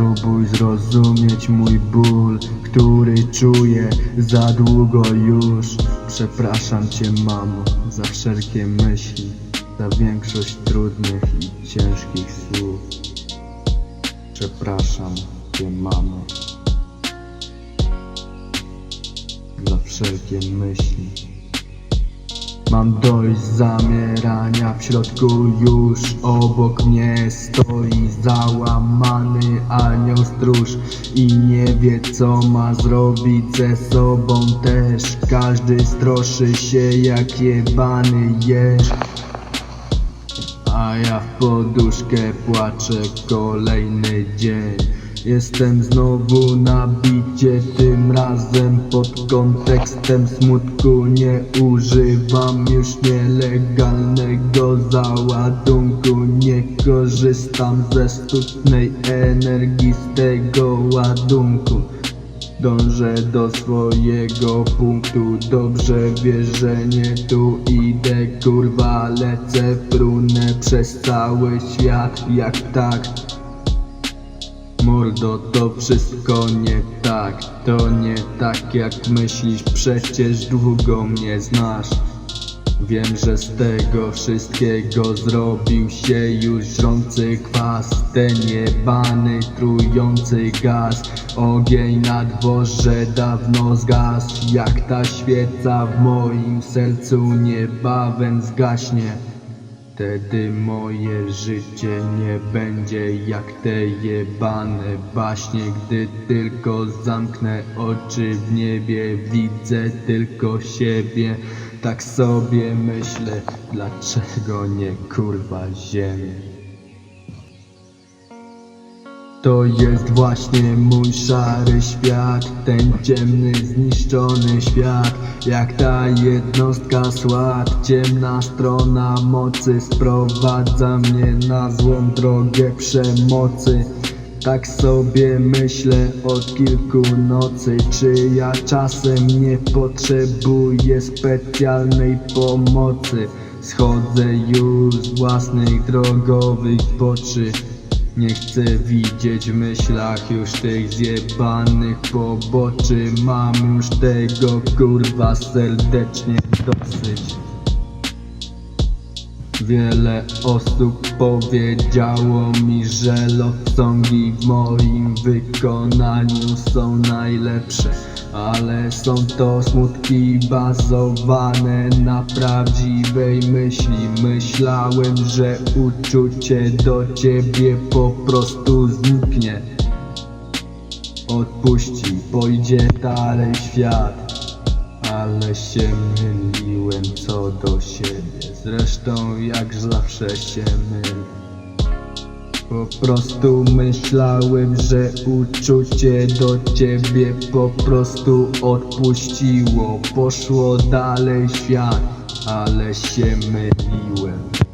Spróbuj zrozumieć mój ból, który czuję za długo już. Przepraszam cię mamo za wszelkie myśli Za większość trudnych i ciężkich słów. Przepraszam cię mamo Za wszelkie myśli Mam dość zamierania w środku już obok mnie stoi załamany anioł stróż i nie wie co ma zrobić ze sobą też. Każdy stroszy się jak jebany jeż a ja w poduszkę płaczę kolejny dzień Jestem znowu na bicie, tym razem pod kontekstem smutku Nie używam już nielegalnego załadunku. Nie korzystam ze sztucznej energii z tego ładunku. Dążę do swojego punktu. Dobrze wiesz, że nie tu idę Kurwa. Lecę, prunę przez cały świat Jak tak Mordo, to wszystko nie tak. To nie tak jak myślisz. Przecież długo mnie znasz. Wiem, że z tego wszystkiego zrobił się już żrący kwas. Ten jebany, trujący gaz. Ogień na dworze dawno zgasł. Jak ta świeca w moim sercu niebawem zgaśnie Wtedy moje życie nie będzie jak te jebane baśnie Gdy tylko zamknę oczy w niebie Widzę tylko siebie. Tak sobie myślę Dlaczego nie kurwa ziemię to jest właśnie mój szary świat Ten ciemny, zniszczony świat. Jak ta jednostka SWAT Ciemna strona mocy Sprowadza mnie na złą drogę przemocy. Tak sobie myślę od kilku nocy. Czy ja czasem nie potrzebuję specjalnej pomocy? Schodzę już z własnych drogowych boczy nie chcę widzieć w myślach już tych zjebanych poboczy. Mam już tego kurwa serdecznie dosyć Wiele osób powiedziało mi, że love songi w moim wykonaniu są najlepsze Ale są to smutki bazowane na prawdziwej myśli. Myślałem, że uczucie do ciebie po prostu zniknie. Odpuści, pójdzie dalej świat ale się myliłem co do siebie. Zresztą jak zawsze się mylę Po prostu myślałem, że uczucie do ciebie po prostu odpuściło. Poszło dalej świat, ale się myliłem